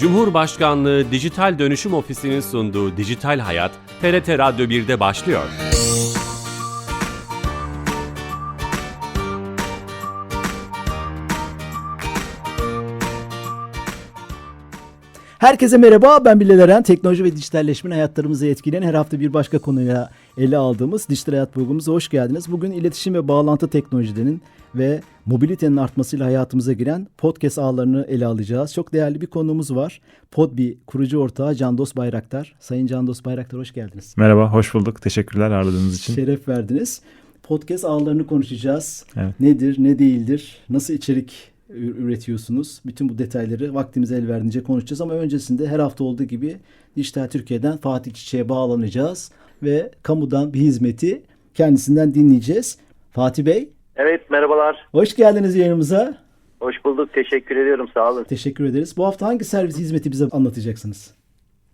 Cumhurbaşkanlığı Dijital Dönüşüm Ofisi'nin sunduğu Dijital Hayat, TRT Radyo 1'de başlıyor. Herkese merhaba, ben Bilal Eren. Teknoloji ve dijitalleşmenin hayatlarımızı etkileyen her hafta bir başka konuyla ele aldığımız Dijital Hayat programımıza hoş geldiniz. Bugün iletişim ve bağlantı teknolojilerinin ve mobilitenin artmasıyla hayatımıza giren podcast ağlarını ele alacağız. Çok değerli bir konuğumuz var. Podbi kurucu ortağı Candos Bayraktar. Sayın Candos Bayraktar hoş geldiniz. Merhaba, hoş bulduk. Teşekkürler ağırladığınız için. Şeref verdiniz. Podcast ağlarını konuşacağız. Evet. Nedir, ne değildir, nasıl içerik üretiyorsunuz? Bütün bu detayları vaktimiz el verdiğince konuşacağız ama öncesinde her hafta olduğu gibi Dijital Türkiye'den Fatih Çiçek'e bağlanacağız ve kamudan bir hizmeti kendisinden dinleyeceğiz. Fatih Bey, Evet merhabalar. hoş geldiniz yayınımıza. Hoş bulduk. Teşekkür ediyorum. Sağ olun. Teşekkür ederiz. Bu hafta hangi servis hizmeti bize anlatacaksınız?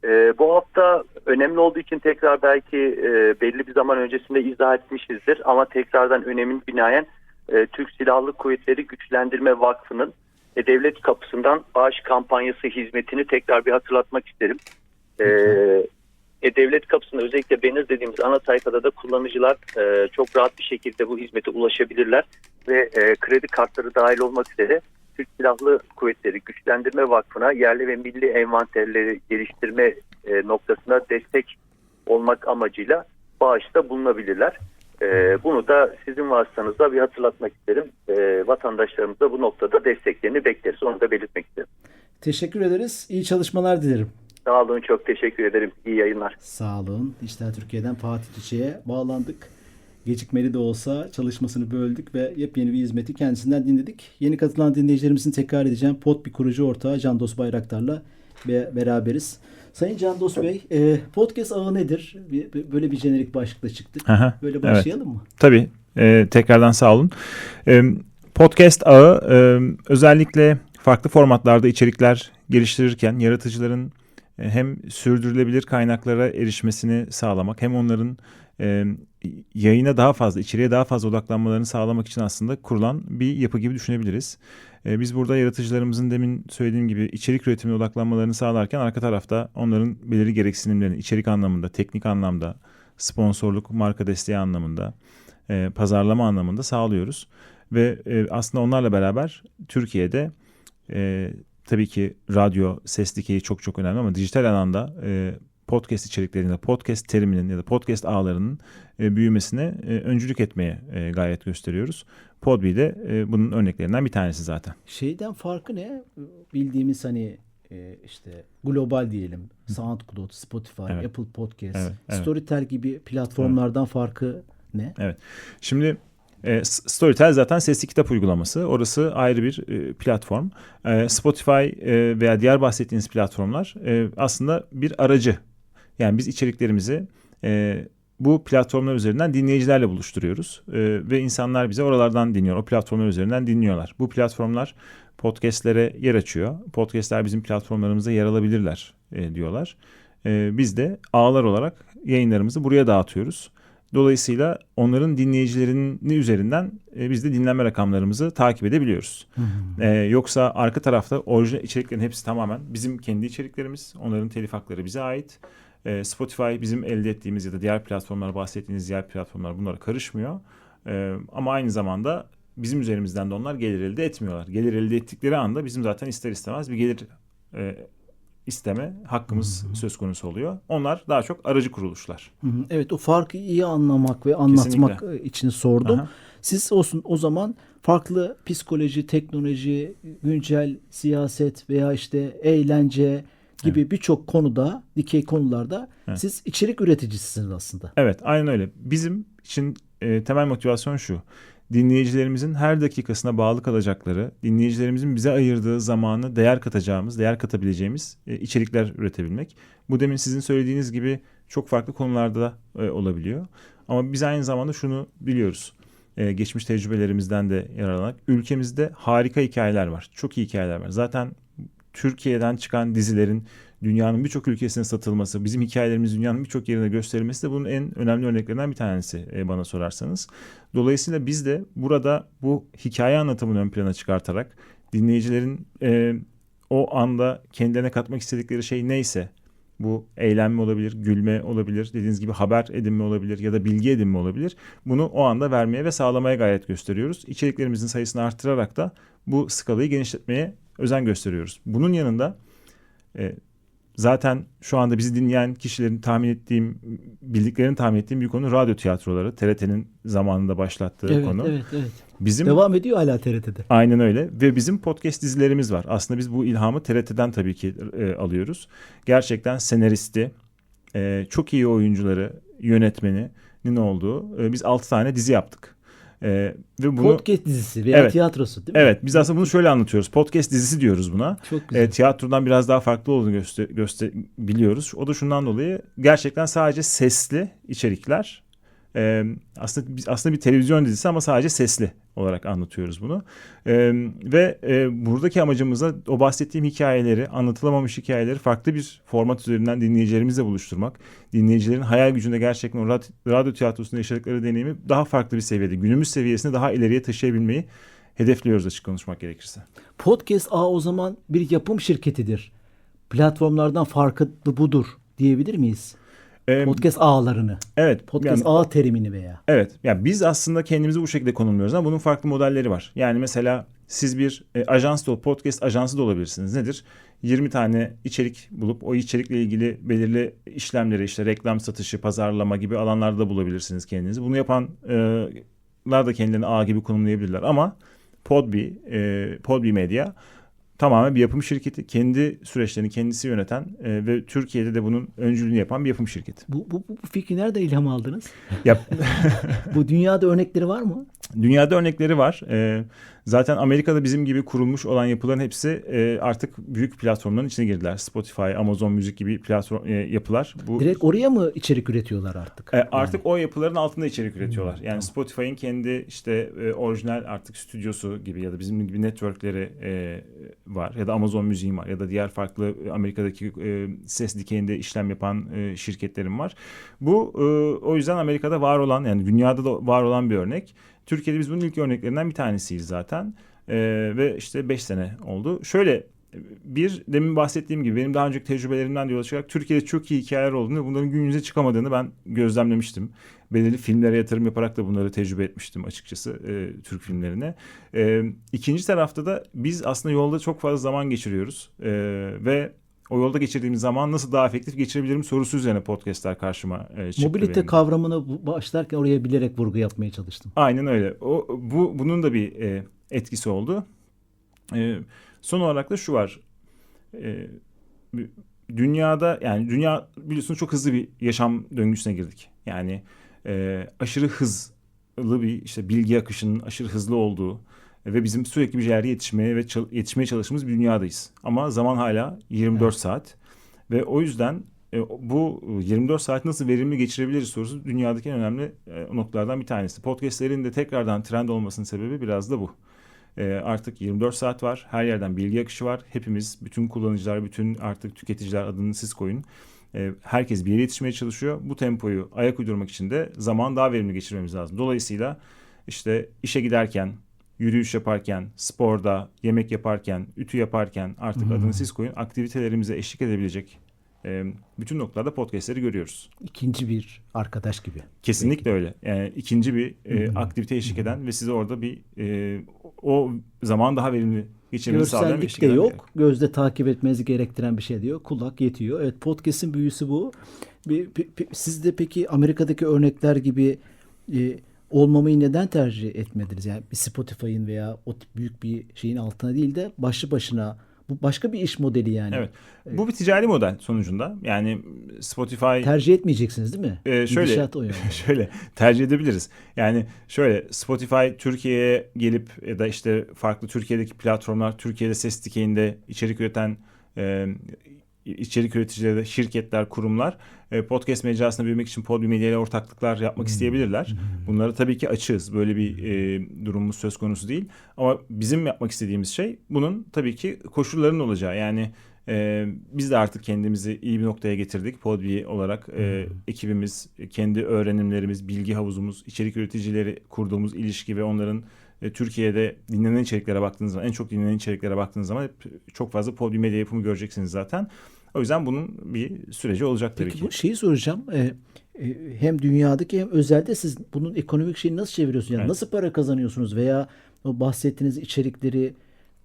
Ee, bu hafta önemli olduğu için tekrar belki e, belli bir zaman öncesinde izah etmişizdir. Ama tekrardan önemin binaen e, Türk Silahlı Kuvvetleri Güçlendirme Vakfı'nın e, devlet kapısından bağış kampanyası hizmetini tekrar bir hatırlatmak isterim. E, e, devlet kapısında özellikle banner dediğimiz ana sayfada da kullanıcılar e, çok rahat bir şekilde bu hizmete ulaşabilirler ve e, kredi kartları dahil olmak üzere Türk Silahlı Kuvvetleri Güçlendirme Vakfı'na yerli ve milli envanterleri geliştirme e, noktasına destek olmak amacıyla bağışta bulunabilirler. E, bunu da sizin vasıtanızda bir hatırlatmak isterim. E, vatandaşlarımız da bu noktada desteklerini bekleriz. Onu da belirtmek isterim. Teşekkür ederiz. İyi çalışmalar dilerim. Sağ olun, çok teşekkür ederim. İyi yayınlar. Sağ olun. Dijital Türkiye'den Fatih Çiçek'e bağlandık. Gecikmeli de olsa çalışmasını böldük ve yepyeni bir hizmeti kendisinden dinledik. Yeni katılan dinleyicilerimizin tekrar edeceğim. Pod bir kurucu ortağı Candos Bayraktar'la be- beraberiz. Sayın Candos Bey, e, podcast ağı nedir? Böyle bir jenerik başlıkla çıktık. Aha, Böyle evet. başlayalım mı? Tabii, e, tekrardan sağ olun. E, podcast ağı e, özellikle farklı formatlarda içerikler geliştirirken yaratıcıların hem sürdürülebilir kaynaklara erişmesini sağlamak hem onların e, yayına daha fazla, içeriye daha fazla odaklanmalarını sağlamak için aslında kurulan bir yapı gibi düşünebiliriz. E, biz burada yaratıcılarımızın demin söylediğim gibi içerik üretimine odaklanmalarını sağlarken arka tarafta onların belirli gereksinimlerini içerik anlamında, teknik anlamda, sponsorluk, marka desteği anlamında, e, pazarlama anlamında sağlıyoruz. Ve e, aslında onlarla beraber Türkiye'de e, tabii ki radyo, ses dikeyi çok çok önemli ama dijital alanda e, podcast içeriklerinde, podcast teriminin ya da podcast ağlarının e, büyümesine e, öncülük etmeye e, gayret gösteriyoruz. Podbi de e, bunun örneklerinden bir tanesi zaten. Şeyden farkı ne? Bildiğimiz hani e, işte global diyelim. SoundCloud, Spotify, Evet. Apple Podcast, Evet, evet. Storytel gibi platformlardan farkı ne? Evet. Şimdi e, Storytel zaten sesli kitap uygulaması. Orası ayrı bir e, platform. E, Spotify veya diğer bahsettiğiniz platformlar aslında bir aracı. Yani biz içeriklerimizi bu platformlar üzerinden dinleyicilerle buluşturuyoruz. Ve insanlar bize oralardan dinliyor. O platformlar üzerinden dinliyorlar. Bu platformlar podcastlere yer açıyor. Podcastler bizim platformlarımızda yer alabilirler diyorlar. Biz de ağlar olarak yayınlarımızı buraya dağıtıyoruz. Dolayısıyla onların dinleyicilerinin üzerinden e, biz de dinlenme rakamlarımızı takip edebiliyoruz. E, yoksa arka tarafta orijinal içeriklerin hepsi tamamen bizim kendi içeriklerimiz. Onların telif hakları bize ait. E, Spotify bizim elde ettiğimiz ya da diğer platformlara bahsettiğiniz diğer platformlar bunlara karışmıyor. E, ama aynı zamanda bizim üzerimizden de onlar gelir elde etmiyorlar. Gelir elde ettikleri anda bizim zaten ister istemez bir gelir e, isteme hakkımız söz konusu oluyor. Onlar daha çok aracı kuruluşlar. Hı hı. Evet o farkı iyi anlamak ve anlatmak Kesinlikle. için sordum. Aha. Siz olsun o zaman farklı psikoloji, teknoloji, güncel siyaset veya işte eğlence gibi birçok konuda, dikey konularda Evet. siz içerik üreticisiniz aslında. Evet aynen öyle. Bizim için e, temel motivasyon şu. Dinleyicilerimizin her dakikasına bağlı kalacakları, dinleyicilerimizin bize ayırdığı zamanı değer katacağımız, değer katabileceğimiz e, içerikler üretebilmek. Bu demin sizin söylediğiniz gibi çok farklı konularda da e, olabiliyor. Ama biz aynı zamanda şunu biliyoruz. E, geçmiş tecrübelerimizden de yararlanarak ülkemizde harika hikayeler var. Çok iyi hikayeler var. Zaten Türkiye'den çıkan dizilerin dünyanın birçok ülkesine satılması, bizim hikayelerimiz dünyanın birçok yerine gösterilmesi de bunun en önemli örneklerinden bir tanesi bana sorarsanız. Dolayısıyla biz de burada bu hikaye anlatımını ön plana çıkartarak dinleyicilerin e, o anda kendilerine katmak istedikleri şey neyse bu eğlenme olabilir, gülme olabilir, dediğiniz gibi haber edinme olabilir ya da bilgi edinme olabilir. Bunu o anda vermeye ve sağlamaya gayret gösteriyoruz. İçeriklerimizin sayısını arttırarak da bu skalayı genişletmeye özen gösteriyoruz. Bunun yanında e, zaten şu anda bizi dinleyen kişilerin tahmin ettiğim, bildiklerini tahmin ettiğim bir konu radyo tiyatroları. TRT'nin zamanında başlattığı Evet, konu. evet, evet. Bizim Devam ediyor hala TRT'de. Aynen öyle ve bizim podcast dizilerimiz var. Aslında biz bu ilhamı TRT'den tabii ki e, alıyoruz. Gerçekten senaristi, e, çok iyi oyuncuları, yönetmeninin olduğu e, biz 6 tane dizi yaptık. E, ve bunu Podcast dizisi veya Evet. tiyatrosu değil mi? Evet biz aslında bunu şöyle anlatıyoruz. Podcast dizisi diyoruz buna. Çok güzel. E, tiyatrodan biraz daha farklı olduğunu göster, göster biliyoruz. O da şundan dolayı gerçekten sadece sesli içerikler. E, aslında aslında bir televizyon dizisi ama sadece sesli olarak anlatıyoruz bunu. E, ve e, buradaki amacımıza o bahsettiğim hikayeleri, anlatılamamış hikayeleri farklı bir format üzerinden dinleyicilerimizle buluşturmak. Dinleyicilerin hayal gücünde gerçekten o rad- radyo tiyatrosunda yaşadıkları deneyimi daha farklı bir seviyede, günümüz seviyesine daha ileriye taşıyabilmeyi hedefliyoruz açık konuşmak gerekirse. Podcast A o zaman bir yapım şirketidir. Platformlardan farkı budur diyebilir miyiz? E, Podcast ağlarını. evet. Podcast yani- ağ terimini veya. Evet. Yani biz aslında kendimizi bu şekilde konumluyoruz ama bunun farklı modelleri var. Yani mesela siz bir e, ajans da podcast ajansı da olabilirsiniz. Nedir? 20 tane içerik bulup o içerikle ilgili belirli işlemleri işte reklam satışı, pazarlama gibi alanlarda bulabilirsiniz kendinizi. Bunu yapanlar da kendilerini ağ gibi konumlayabilirler ama Podbi, e, Podbi Media tamamen bir yapım şirketi. Kendi süreçlerini kendisi yöneten e, ve Türkiye'de de bunun öncülüğünü yapan bir yapım şirketi. Bu, bu, bu fikri nerede ilham aldınız? Yap, Bu dünyada örnekleri var mı? Dünyada örnekleri var. Ee, zaten Amerika'da bizim gibi kurulmuş olan yapıların hepsi e, artık büyük platformların içine girdiler. Spotify, Amazon Müzik gibi platform e, yapılar. Bu Direkt oraya mı içerik üretiyorlar artık? e, artık o yapıların altında içerik üretiyorlar. Yani Spotify'ın kendi işte e, orijinal artık stüdyosu gibi ya da bizim gibi networkleri e, var ya da Amazon Müziğin var ya da diğer farklı e, Amerika'daki e, ses dikeyinde işlem yapan e, şirketlerin var. Bu e, o yüzden Amerika'da var olan yani dünyada da var olan bir örnek. Türkiye'de biz bunun ilk örneklerinden bir tanesiyiz zaten. E, ve işte 5 sene oldu. Şöyle bir demin bahsettiğim gibi benim daha önceki tecrübelerimden de yola çıkarak Türkiye'de çok iyi hikayeler olduğunu bunların gün yüze çıkamadığını ben gözlemlemiştim. Belirli filmlere yatırım yaparak da bunları tecrübe etmiştim açıkçası e, Türk filmlerine. E, ikinci tarafta da biz aslında yolda çok fazla zaman geçiriyoruz E, ve o yolda geçirdiğimiz zaman nasıl daha efektif geçirebilirim sorusu üzerine podcastler karşıma e, çıktı. Mobilite benim kavramını başlarken oraya bilerek vurgu yapmaya çalıştım. Aynen öyle. O bu bunun da bir e, etkisi oldu. E, son olarak da şu var. E, dünyada yani dünya biliyorsunuz çok hızlı bir yaşam döngüsüne girdik. Yani e, aşırı hızlı bir işte bilgi akışının aşırı hızlı olduğu ve bizim sürekli bir yere yetişmeye ve çal- yetişmeye çalıştığımız bir dünyadayız. Ama zaman hala 24 saat ve o yüzden e, bu 24 saat nasıl verimli geçirebiliriz sorusu dünyadaki en önemli e, noktalardan bir tanesi. Podcastlerin de tekrardan trend olmasının sebebi biraz da bu. E, artık 24 saat var. Her yerden bilgi akışı var. Hepimiz, bütün kullanıcılar, bütün artık tüketiciler adını siz koyun. E, herkes bir yere yetişmeye çalışıyor. Bu tempoyu ayak uydurmak için de zaman daha verimli geçirmemiz lazım. Dolayısıyla işte işe giderken, yürüyüş yaparken, sporda, yemek yaparken, ütü yaparken artık adını siz koyun. Aktivitelerimize eşlik edebilecek e, bütün noktalarda podcastleri görüyoruz. İkinci bir arkadaş gibi. Kesinlikle öyle. Yani ikinci bir e, aktivite eşlik eden ve size orada bir e, o zaman daha verimli geçirmenizi sağlayan bir de eden bir- yok. Gözde takip etmenizi gerektiren bir şey diyor. Kulak yetiyor. Evet podcast'in büyüsü bu. Bir, bir- bir- siz de peki Amerika'daki örnekler gibi e, olmamayı neden tercih etmediniz? Yani bir Spotify'ın veya o tip büyük bir şeyin altına değil de başlı başına bu başka bir iş modeli yani. Evet. Bu bir ticari model sonucunda. Yani Spotify Tercih etmeyeceksiniz değil mi? Ee, şöyle Gidişat o yani. şöyle tercih edebiliriz. Yani şöyle Spotify Türkiye'ye gelip ya da işte farklı Türkiye'deki platformlar Türkiye'de ses dikeyinde içerik üreten e, içerik üreticileri, şirketler, kurumlar e, podcast mecrasında büyümek için Podium Media ile ortaklıklar yapmak isteyebilirler. Bunlara tabii ki açığız. Böyle bir e, durumumuz söz konusu değil. Ama bizim yapmak istediğimiz şey bunun tabii ki koşullarının olacağı. Yani E, biz de artık kendimizi iyi bir noktaya getirdik. Podbi olarak e, ekibimiz, kendi öğrenimlerimiz, bilgi havuzumuz, içerik üreticileri kurduğumuz ilişki ve onların e, Türkiye'de dinlenen içeriklere baktığınız zaman, en çok dinlenen içeriklere baktığınız zaman hep çok fazla Podbi medya yapımı göreceksiniz zaten. O yüzden bunun bir süreci olacak tabii Peki ki. bu şeyi soracağım. Ee, e, hem dünyadaki hem özelde siz bunun ekonomik şeyini nasıl çeviriyorsunuz? Yani Evet. nasıl para kazanıyorsunuz veya o bahsettiğiniz içerikleri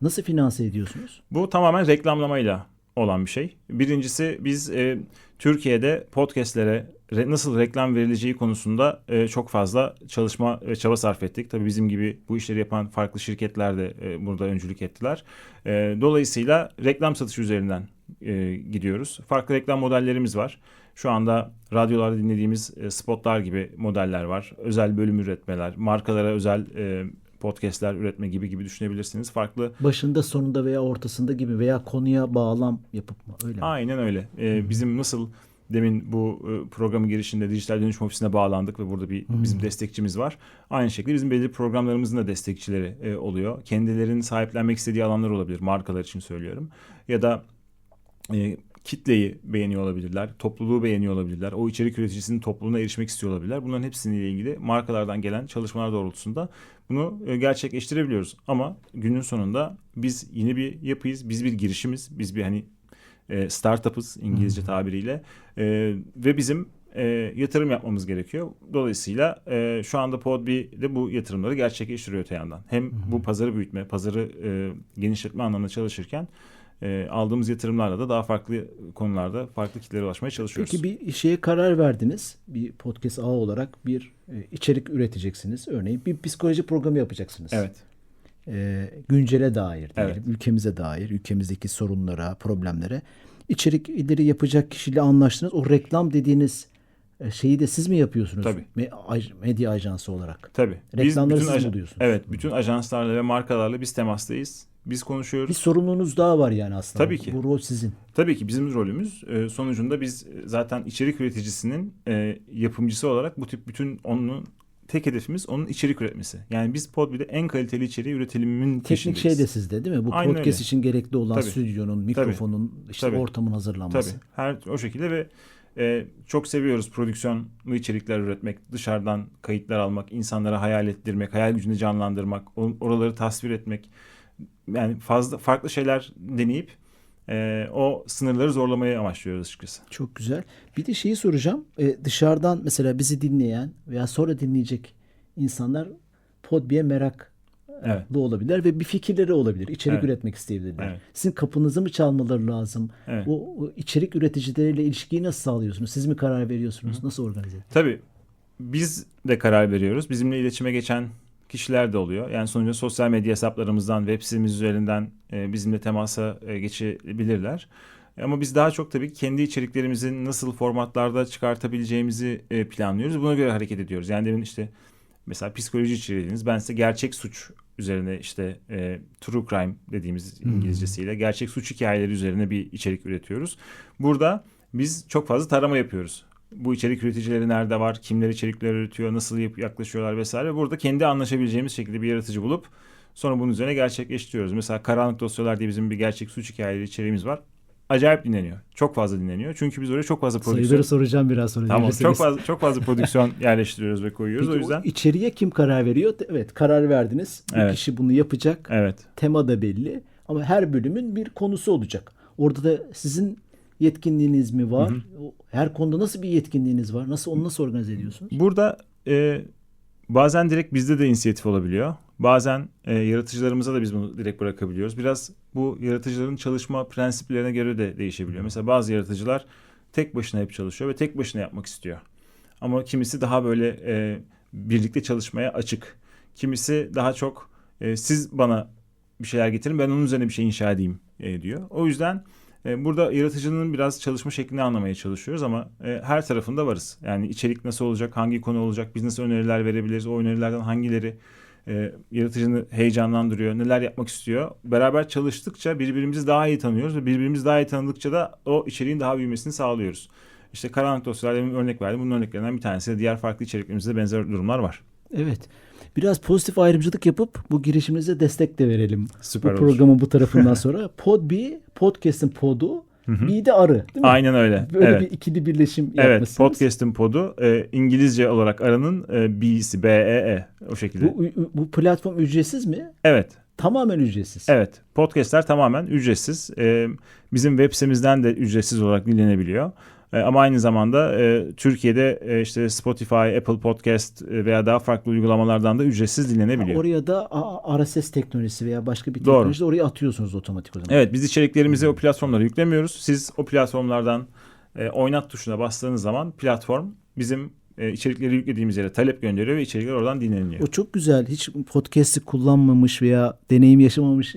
nasıl finanse ediyorsunuz? Bu tamamen reklamlamayla olan bir şey. Birincisi biz e, Türkiye'de podcastlere re- nasıl reklam verileceği konusunda e, çok fazla çalışma ve çaba sarf ettik. Tabii bizim gibi bu işleri yapan farklı şirketler de e, burada öncülük ettiler. E, dolayısıyla reklam satışı üzerinden e, gidiyoruz. Farklı reklam modellerimiz var. Şu anda radyolarda dinlediğimiz e, spotlar gibi modeller var. Özel bölüm üretmeler, markalara özel e, podcastler üretme gibi gibi düşünebilirsiniz. Farklı Başında, sonunda veya ortasında gibi veya konuya bağlam yapıp mı? Öyle mi? Aynen öyle. Ee, bizim nasıl demin bu e, programın girişinde dijital dönüşüm ofisine bağlandık ve burada bir bizim destekçimiz var. Aynı şekilde bizim belirli programlarımızın da destekçileri e, oluyor. Kendilerinin sahiplenmek istediği alanlar olabilir. Markalar için söylüyorum. Ya da e, kitleyi beğeniyor olabilirler, topluluğu beğeniyor olabilirler, o içerik üreticisinin topluluğuna erişmek istiyor olabilirler. Bunların hepsiyle ilgili markalardan gelen çalışmalar doğrultusunda bunu e, gerçekleştirebiliyoruz. Ama günün sonunda biz yeni bir yapıyız, biz bir girişimiz, biz bir hani e, startup'ız İngilizce tabiriyle E, ve bizim e, yatırım yapmamız gerekiyor. Dolayısıyla e, şu anda Podbi de bu yatırımları gerçekleştiriyor öte yandan. Hem bu pazarı büyütme, pazarı e, genişletme anlamında çalışırken e, aldığımız yatırımlarla da daha farklı konularda farklı kitlere ulaşmaya çalışıyoruz. Peki bir şeye karar verdiniz. Bir podcast ağı olarak bir e, içerik üreteceksiniz. Örneğin bir psikoloji programı yapacaksınız. Evet. E, güncele dair diyelim, Evet. ülkemize dair, ülkemizdeki sorunlara, problemlere içerikleri yapacak kişiyle anlaştınız. O reklam dediğiniz e, şeyi de siz mi yapıyorsunuz? Tabii. Me- aj- medya ajansı olarak. Tabii. Reklamları siz ajan- buluyorsunuz. Evet. Bütün ajanslarla ve markalarla biz temastayız. Biz konuşuyoruz. Bir sorumluluğunuz daha var yani aslında. Tabii ki. Bu rol sizin. Tabii ki bizim rolümüz e, sonucunda biz zaten içerik üreticisinin e, yapımcısı olarak bu tip bütün onun tek hedefimiz onun içerik üretmesi. Yani biz Podbi'de en kaliteli içeriği üretilimin Teknik peşindeyiz. şey de sizde değil mi? Bu Aynen podcast öyle. için gerekli olan Tabii. stüdyonun, mikrofonun, işte Tabii. ortamın hazırlanması. Tabii. Her o şekilde ve e, çok seviyoruz prodüksiyonlu içerikler üretmek, dışarıdan kayıtlar almak, insanlara hayal ettirmek, hayal gücünü canlandırmak, oraları tasvir etmek. Yani fazla farklı şeyler deneyip e, o sınırları zorlamayı amaçlıyoruz açıkçası. Çok güzel. Bir de şeyi soracağım. Ee, dışarıdan mesela bizi dinleyen veya sonra dinleyecek insanlar Podbi'ye merak Evet. bu olabilir ve bir fikirleri olabilir. İçerik Evet. üretmek isteyebilirler. Evet. Sizin kapınızı mı çalmaları lazım? Evet. O, o içerik üreticileriyle ilişkiyi nasıl sağlıyorsunuz? Siz mi karar veriyorsunuz? Nasıl organize? Tabii biz de karar veriyoruz. Bizimle iletişime geçen kişiler de oluyor. Yani sonuçta sosyal medya hesaplarımızdan, web sitemiz üzerinden e, bizimle temasa e, geçebilirler. Ama biz daha çok tabii kendi içeriklerimizi nasıl formatlarda çıkartabileceğimizi e, planlıyoruz. Buna göre hareket ediyoruz. Yani demin işte mesela psikoloji içeriğiniz ben size gerçek suç üzerine işte e, true crime dediğimiz İngilizcesiyle gerçek suç hikayeleri üzerine bir içerik üretiyoruz. Burada biz çok fazla tarama yapıyoruz. Bu içerik üreticileri nerede var, kimler içerikler üretiyor, nasıl yaklaşıyorlar vesaire. Burada kendi anlaşabileceğimiz şekilde bir yaratıcı bulup sonra bunun üzerine gerçekleştiriyoruz. Mesela Karanlık Dosyalar diye bizim bir gerçek suç hikayeleri içeriğimiz var. Acayip dinleniyor. Çok fazla dinleniyor. Çünkü biz oraya çok fazla prodüksiyon... Sayıları soracağım biraz sonra. Tamam. Verirseniz. Çok fazla çok fazla prodüksiyon yerleştiriyoruz ve koyuyoruz. Peki o yüzden içeriye kim karar veriyor? Evet karar verdiniz. Bir Evet. kişi bunu yapacak. evet. Tema da belli. Ama her bölümün bir konusu olacak. Orada da sizin yetkinliğiniz mi var? O- Her konuda nasıl bir yetkinliğiniz var? Nasıl onu nasıl organize ediyorsunuz? Burada e, bazen direkt bizde de inisiyatif olabiliyor. Bazen e, yaratıcılarımıza da biz bunu direkt bırakabiliyoruz. Biraz bu yaratıcıların çalışma prensiplerine göre de değişebiliyor. Mesela bazı yaratıcılar tek başına hep çalışıyor ve tek başına yapmak istiyor. Ama kimisi daha böyle e, birlikte çalışmaya açık. Kimisi daha çok e, siz bana bir şeyler getirin ben onun üzerine bir şey inşa edeyim e, diyor. O yüzden burada yaratıcının biraz çalışma şeklini anlamaya çalışıyoruz ama e, her tarafında varız. Yani içerik nasıl olacak, hangi konu olacak, biz nasıl öneriler verebiliriz, o önerilerden hangileri e, yaratıcını heyecanlandırıyor, neler yapmak istiyor. Beraber çalıştıkça birbirimizi daha iyi tanıyoruz ve birbirimizi daha iyi tanıdıkça da o içeriğin daha büyümesini sağlıyoruz. İşte karanlık dosyalar örnek verdim. Bunun örneklerinden bir tanesi de diğer farklı içeriklerimizde benzer durumlar var. Evet. Biraz pozitif ayrımcılık yapıp bu girişiminize destek de verelim. Süper bu olur. programın bu tarafından sonra. Podbi, podcast'ın podu, bir de arı değil mi? Aynen öyle. Böyle evet. bir ikili birleşim Evet, yapmışsınız. podcast'in podu e, İngilizce olarak aranın e, B'si, B-E-E o şekilde. Bu, bu platform ücretsiz mi? evet, Tamamen ücretsiz. evet. Podcast'ler tamamen ücretsiz. E, bizim web sitemizden de ücretsiz olarak dinlenebiliyor. E, ama aynı zamanda e, Türkiye'de e, işte Spotify, Apple Podcast e, veya daha farklı uygulamalardan da ücretsiz dinlenebiliyor. Oraya da RSS teknolojisi veya başka bir Doğru. teknoloji de oraya atıyorsunuz otomatik o zaman. Evet biz içeriklerimizi o platformlara yüklemiyoruz. Siz o platformlardan e, oynat tuşuna bastığınız zaman platform bizim e, içerikleri yüklediğimiz yere talep gönderiyor ve içerikler oradan dinleniliyor. O çok güzel. Hiç podcast'i kullanmamış veya deneyim yaşamamış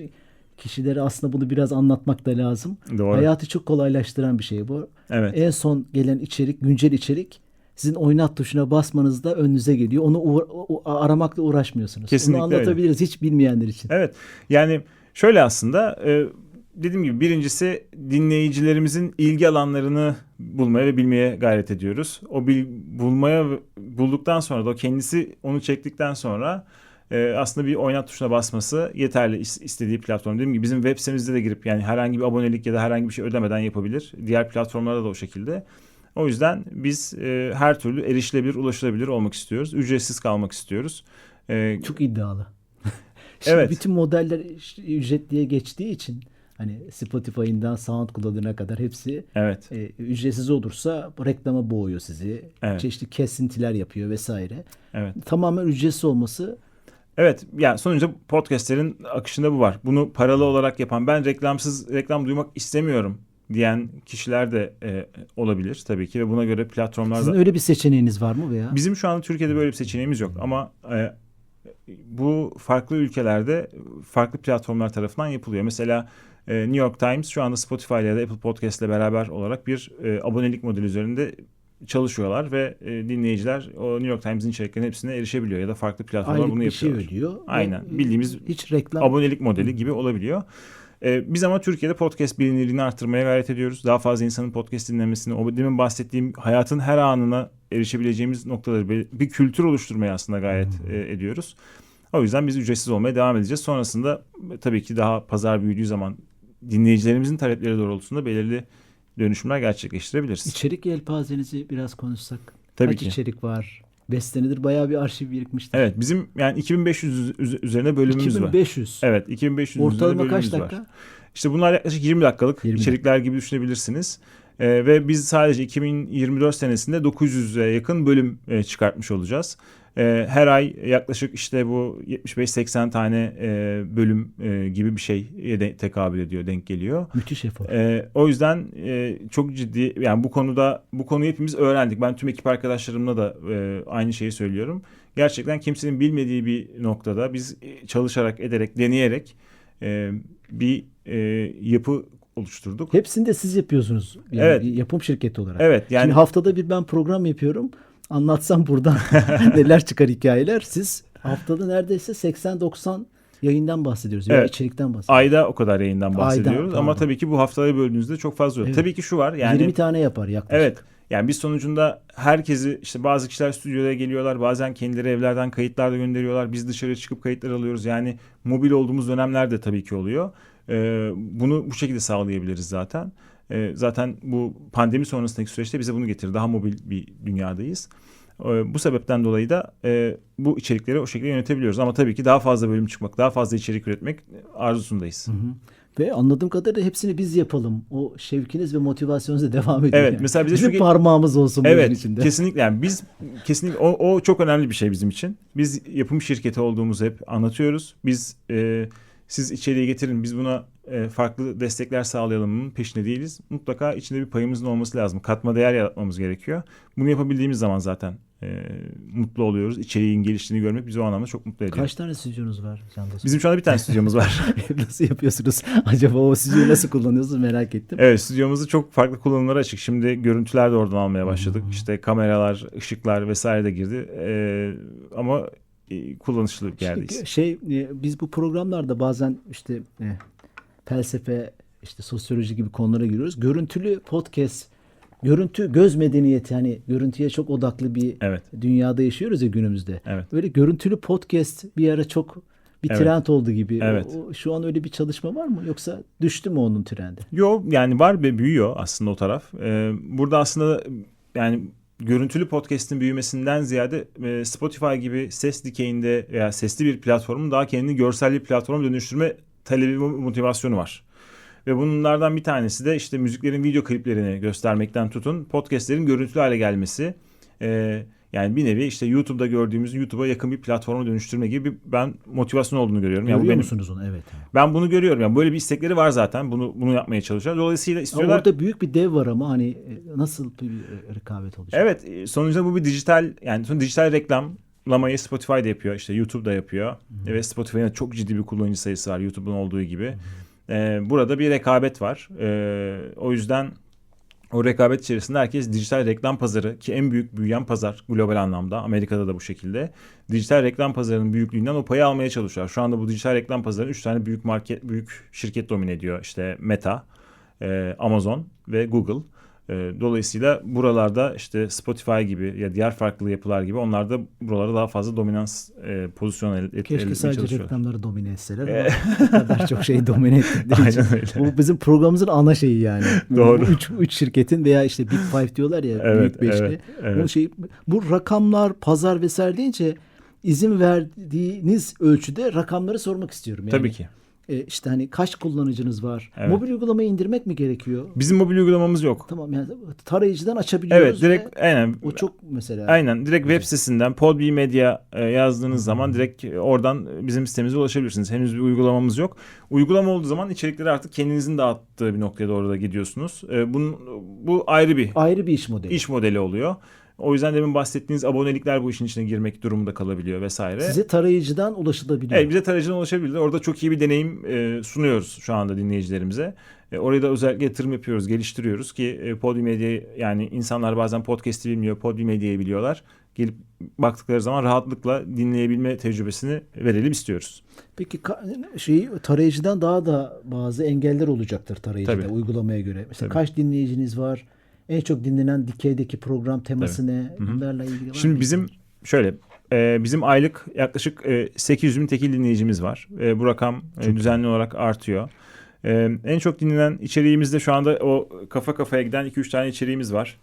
kişilere aslında bunu biraz anlatmak da lazım. Doğru. Hayatı çok kolaylaştıran bir şey bu. Evet. En son gelen içerik, güncel içerik sizin oynat tuşuna basmanızda önünüze geliyor. Onu aramakla uğraşmıyorsunuz. Kesinlikle Onu anlatabiliriz hiç bilmeyenler için. Evet. Yani şöyle aslında e, dediğim gibi birincisi dinleyicilerimizin ilgi alanlarını bulmaya ve bilmeye gayret ediyoruz. O bil, bulmaya bulduktan sonra da o kendisi onu çektikten sonra e, aslında bir oynat tuşuna basması yeterli is- istediği platform. Dediğim gibi bizim web sitemizde de girip yani herhangi bir abonelik ya da herhangi bir şey ödemeden yapabilir. Diğer platformlarda da o şekilde. O yüzden biz e, her türlü erişilebilir, ulaşılabilir olmak istiyoruz. Ücretsiz kalmak istiyoruz. E, Çok iddialı. Şimdi Evet. bütün modeller ücretliye geçtiği için hani Spotify'ından SoundCloud'una kadar hepsi evet. e, ücretsiz olursa reklama boğuyor sizi. Evet. Çeşitli kesintiler yapıyor vesaire. Evet. Tamamen ücretsiz olması Evet yani sonuçta podcastlerin akışında bu var. Bunu paralı olarak yapan ben reklamsız reklam duymak istemiyorum diyen kişiler de e, olabilir tabii ki ve buna göre platformlarda sizin öyle bir seçeneğiniz var mı veya? bizim şu anda Türkiye'de böyle bir seçeneğimiz yok ama e, bu farklı ülkelerde farklı platformlar tarafından yapılıyor. Mesela e, New York Times şu anda Spotify da Apple Podcast ile beraber olarak bir e, abonelik modeli üzerinde çalışıyorlar ve e, dinleyiciler o New York Times'in içeriklerinin hepsine erişebebiliyor ya da farklı platformlar Aylık bunu bir şey yapıyorlar. ödüyor. Aynen. Ve Bildiğimiz hiç reklam abonelik modeli gibi olabiliyor. Ee, biz ama Türkiye'de podcast bilinirliğini arttırmaya gayret ediyoruz. Daha fazla insanın podcast dinlemesini, o demin bahsettiğim hayatın her anına erişebileceğimiz noktaları bir, bir kültür oluşturmaya aslında gayret e, ediyoruz. O yüzden biz ücretsiz olmaya devam edeceğiz. Sonrasında e, tabii ki daha pazar büyüdüğü zaman dinleyicilerimizin talepleri doğrultusunda belirli dönüşümler gerçekleştirebiliriz. içerik yelpazenizi biraz konuşsak. Tabii Kaç ki. içerik var? 5 senedir bayağı bir arşiv birikmiştir. Evet bizim yani 2500 üz- üzerine bölümümüz var. 2500. Evet 2500 üzerine Ortalama bölümümüz kaç var. dakika? İşte bunlar yaklaşık 20 dakikalık 20 içerikler gibi düşünebilirsiniz. Ee, ve biz sadece 2024 senesinde 900'e yakın bölüm e, çıkartmış olacağız. Ee, her ay yaklaşık işte bu 75-80 tane e, bölüm e, gibi bir şey de tekabül ediyor, denk geliyor. Müthiş efor. Ee, o yüzden e, çok ciddi yani bu konuda bu konuyu hepimiz öğrendik. Ben tüm ekip arkadaşlarımla da e, aynı şeyi söylüyorum. Gerçekten kimsenin bilmediği bir noktada biz e, çalışarak, ederek, deneyerek e, bir e, yapı oluşturduk. Hepsini de siz yapıyorsunuz. Yani Evet. yapım şirketi olarak. Evet yani Şimdi haftada bir ben program yapıyorum. Anlatsam buradan neler çıkar hikayeler. Siz haftada neredeyse 80-90 yayından bahsediyoruz. Evet. içerikten bahsediyoruz. ayda o kadar yayından bahsediyoruz Ayda, ama tabii ki bu haftaları böldüğünüzde çok fazla oluyor. Evet. Tabii ki şu var yani 20 tane yapar yaklaşık. Evet. Yani biz sonucunda herkesi işte bazı kişiler stüdyoya geliyorlar. Bazen kendileri evlerden kayıtlar da gönderiyorlar. Biz dışarı çıkıp kayıtlar alıyoruz. Yani mobil olduğumuz dönemler de tabii ki oluyor. Ee, bunu bu şekilde sağlayabiliriz zaten. Ee, zaten bu pandemi sonrasındaki süreçte bize bunu getirdi. Daha mobil bir dünyadayız. Ee, bu sebepten dolayı da e, bu içerikleri o şekilde yönetebiliyoruz. Ama tabii ki daha fazla bölüm çıkmak, daha fazla içerik üretmek arzusundayız. Hı hı. Ve anladığım kadarıyla hepsini biz yapalım. O şevkiniz ve motivasyonunuz da devam ediyor. Evet, yani. mesela bize Bizim şu parmağımız olsun Evet içinde. kesinlikle yani biz kesinlikle o, o çok önemli bir şey bizim için. Biz yapım şirketi olduğumuzu hep anlatıyoruz. Biz e, siz içeriye getirin biz buna e, farklı destekler sağlayalımın peşinde değiliz. Mutlaka içinde bir payımızın olması lazım. Katma değer yaratmamız gerekiyor. Bunu yapabildiğimiz zaman zaten e, mutlu oluyoruz. İçeriğin geliştiğini görmek bizi o anlamda çok mutlu ediyor. Kaç tane stüdyonuz var Can Dostum? Bizim şu anda bir tane stüdyomuz var. nasıl yapıyorsunuz? Acaba o stüdyoyu nasıl kullanıyorsunuz merak ettim. Evet stüdyomuzu çok farklı kullanımlara açık. Şimdi görüntüler de oradan almaya başladık. Hmm. İşte kameralar, ışıklar vesaire de girdi. Ee, ama e, kullanışlı bir yerdeyiz. Çünkü şey e, biz bu programlarda bazen işte e, felsefe işte sosyoloji gibi konulara giriyoruz. Görüntülü podcast görüntü göz medeniyeti hani görüntüye çok odaklı bir Evet. dünyada yaşıyoruz ya günümüzde. Evet. Böyle görüntülü podcast bir ara çok bir Evet. trend oldu gibi. Evet. O- o- şu an öyle bir çalışma var mı yoksa düştü mü onun trendi? Yo yani var ve büyüyor aslında o taraf. Ee, burada aslında yani görüntülü podcast'in büyümesinden ziyade e, Spotify gibi ses dikeyinde veya sesli bir platformun daha kendini görsel bir platforma dönüştürme talebi ve motivasyonu var. Ve bunlardan bir tanesi de işte müziklerin video kliplerini göstermekten tutun podcastlerin görüntülü hale gelmesi. Ee, yani bir nevi işte YouTube'da gördüğümüz YouTube'a yakın bir platforma dönüştürme gibi bir ben motivasyon olduğunu görüyorum. Yani bu Görüyor benim- musunuz onu? Evet. Ben bunu görüyorum. Yani böyle bir istekleri var zaten. Bunu bunu yapmaya çalışıyorlar. Dolayısıyla Ama istiyorlar. orada büyük bir dev var ama hani e, nasıl bir e, rekabet olacak? Evet, e, sonuçta bu bir dijital yani sonuçta dijital reklamlamayı Spotify'da yapıyor. işte YouTube'da yapıyor. Ve Spotify'ın çok ciddi bir kullanıcı sayısı var YouTube'un olduğu gibi. Ee, burada bir rekabet var. Ee, o yüzden o rekabet içerisinde herkes dijital reklam pazarı ki en büyük büyüyen pazar global anlamda Amerika'da da bu şekilde. Dijital reklam pazarının büyüklüğünden o payı almaya çalışıyor. Şu anda bu dijital reklam pazarını 3 tane büyük market büyük şirket domine ediyor. İşte Meta, e, Amazon ve Google. E, dolayısıyla buralarda işte Spotify gibi ya diğer farklı yapılar gibi onlar da buralara daha fazla dominans e, pozisyon el, el, elde Keşke sadece reklamları domine etseler Ee, ama bu kadar çok şeyi domine ettikleri için. Aynen öyle. Bu bizim programımızın ana şeyi yani. Bu- Doğru. Bu üç, üç şirketin veya işte Big Five diyorlar ya Evet, büyük beşli. evet, evet. Bu, şey, bu rakamlar, pazar vesaire deyince izin verdiğiniz ölçüde rakamları sormak istiyorum. Yani, Tabii ki. E, işte hani kaç kullanıcınız var? Evet. Mobil uygulamayı indirmek mi gerekiyor? Bizim mobil uygulamamız yok. Tamam yani tarayıcıdan açabiliyoruz. Evet direkt aynen o çok mesela. Aynen direkt web sitesinden Podbi Media e, yazdığınız zaman direkt e, oradan bizim sitemize ulaşabilirsiniz. Henüz bir uygulamamız yok. Uygulama olduğu zaman içerikleri artık kendinizin dağıttığı bir noktaya doğru da gidiyorsunuz. Bunun, bu ayrı bir Ayrı bir iş modeli. iş modeli oluyor. O yüzden demin bahsettiğiniz abonelikler bu işin içine girmek durumunda kalabiliyor vesaire. Size tarayıcıdan ulaşılabiliyor. Evet bize tarayıcıdan ulaşabilirler. Orada çok iyi bir deneyim e, sunuyoruz şu anda dinleyicilerimize. E, oraya da özellikle yatırım yapıyoruz, geliştiriyoruz ki e, Podbi Medya'yı yani insanlar bazen podcast'i bilmiyor, Podbi Medya'yı biliyorlar. Gelip baktıkları zaman rahatlıkla dinleyebilme tecrübesini verelim istiyoruz. Peki şey tarayıcıdan daha da bazı engeller olacaktır tarayıcıda Tabii. uygulamaya göre. Mesela Tabii. kaç dinleyiciniz var? En çok dinlenen dikeydeki program teması Tabii. ne? Bunlarla ilgili var Şimdi bizim şöyle e, bizim aylık yaklaşık e, 800 bin tekil dinleyicimiz var. E, bu rakam e, düzenli olarak artıyor. E, en çok dinlenen içeriğimizde şu anda o kafa kafaya giden 2-3 tane içeriğimiz var.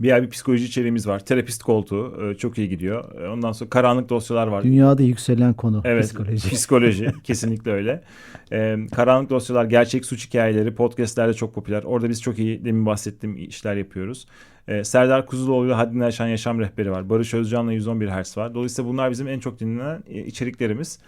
Bir yer bir psikoloji içeriğimiz var. Terapist koltuğu e, çok iyi gidiyor. E, Ondan sonra karanlık dosyalar var. Dünyada yükselen konu Evet, psikoloji. psikoloji kesinlikle öyle. Ee, karanlık dosyalar, gerçek suç hikayeleri, podcastlerde çok popüler. Orada biz çok iyi, demin bahsettiğim işler yapıyoruz. Serdar Kuzuloğlu ile Haddini Aşan Yaşam Rehberi var. Barış Özcan'la 111 Hz var. Dolayısıyla bunlar bizim en çok dinlenen e, içeriklerimiz.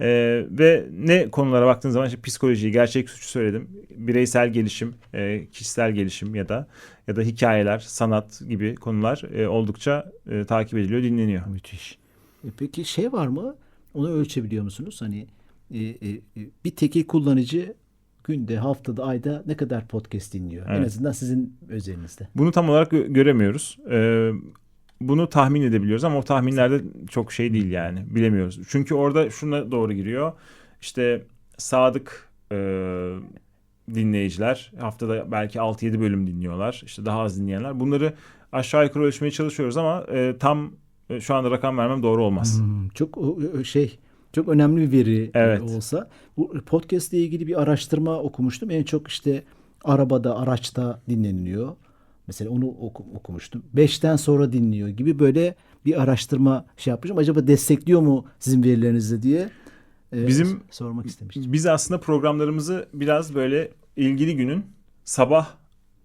Ee, ve ne konulara baktığınız zaman işte psikolojiyi, gerçek suçu söyledim. Bireysel gelişim, e, kişisel gelişim ya da ya da hikayeler, sanat gibi konular e, oldukça e, takip ediliyor, dinleniyor. Müthiş. E peki şey var mı? Onu ölçebiliyor musunuz? Hani e, e, e, bir tekil kullanıcı günde, haftada, ayda ne kadar podcast dinliyor? En Evet. azından sizin özelinizde. Bunu tam olarak gö- göremiyoruz. Ee, bunu tahmin edebiliyoruz ama o tahminlerde çok şey değil yani. Bilemiyoruz. Çünkü orada şuna doğru giriyor. İşte sadık e, dinleyiciler haftada belki 6-7 bölüm dinliyorlar. İşte daha az dinleyenler. Bunları aşağı yukarı ölçmeye çalışıyoruz ama e, tam e, şu anda rakam vermem doğru olmaz. Hmm, çok o- o- şey çok önemli bir veri Evet. olsa. Bu podcast ile ilgili bir araştırma okumuştum. En çok işte arabada, araçta dinleniliyor. Mesela onu oku- okumuştum. Beşten sonra dinliyor gibi böyle bir araştırma şey yapmışım. Acaba destekliyor mu sizin verilerinizde diye e, Bizim- sormak istemiştim. Biz aslında programlarımızı biraz böyle ilgili günün sabah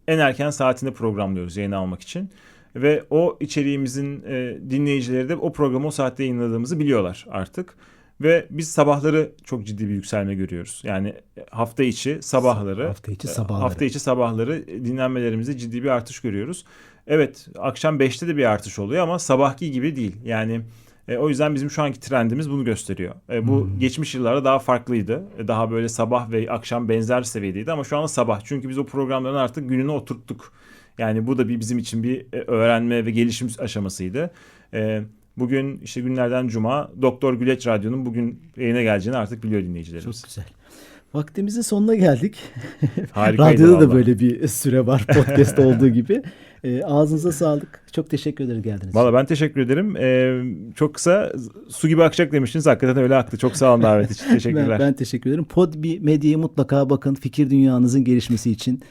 en erken saatinde programlıyoruz yayına almak için. Ve o içeriğimizin e, dinleyicileri de o programı o saatte yayınladığımızı biliyorlar artık. Ve biz sabahları çok ciddi bir yükselme görüyoruz. Yani hafta içi sabahları, Hafta içi e, sabahları. hafta içi sabahları dinlenmelerimizde ciddi bir artış görüyoruz. Evet akşam 5'te de bir artış oluyor ama sabahki gibi değil. Yani e, o yüzden bizim şu anki trendimiz bunu gösteriyor. E, bu Hmm. geçmiş yıllarda daha farklıydı. E, daha böyle sabah ve akşam benzer seviyedeydi ama şu anda sabah. Çünkü biz o programların artık gününü oturttuk. Yani bu da bir bizim için bir e, öğrenme ve gelişim aşamasıydı. E, bugün işte günlerden cuma Doktor Güleç Radyo'nun bugün yayına geleceğini artık biliyor dinleyicilerimiz. Çok güzel. Vaktimizin sonuna geldik. Harikaydı Radyoda da böyle bir süre var podcast olduğu gibi. E, ağzınıza sağlık. Çok teşekkür ederiz geldiğiniz için. Valla ben teşekkür ederim. Ee, çok kısa su gibi akacak demiştiniz. Hakikaten öyle aktı. Çok sağ olun davet için. Teşekkürler. Ben, ben teşekkür ederim. Podbi Medya'ya mutlaka bakın. Fikir dünyanızın gelişmesi için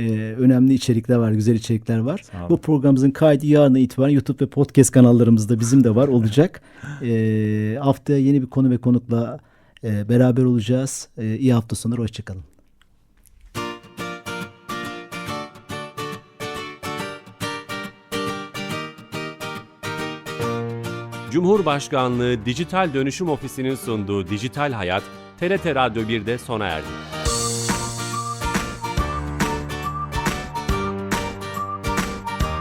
e, önemli içerikler var, güzel içerikler var. Bu programımızın kaydı yarına itibaren YouTube ve podcast kanallarımızda bizim de var, olacak. E, haftaya yeni bir konu ve konukla e, beraber olacağız. E, iyi hafta sonları, hoşçakalın. Cumhurbaşkanlığı Dijital Dönüşüm Ofisi'nin sunduğu Dijital Hayat, TRT Radyo 1'de sona erdi.